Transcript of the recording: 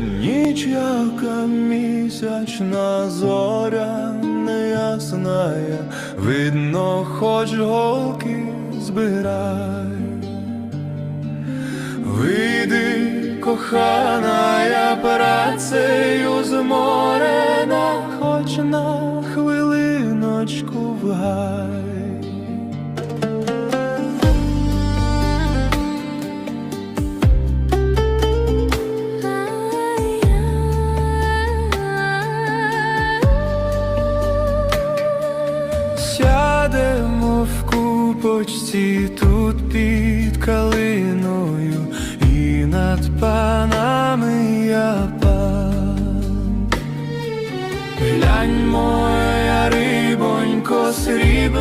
Ніч яка місячна зоря неясная, видно, хоч голки збирай. Вийди, кохана, я працею зморена, хоч на хвилиночку в. Купочці тут під калиною, і над панами я пан. Глянь, моя рибонько, хвилиною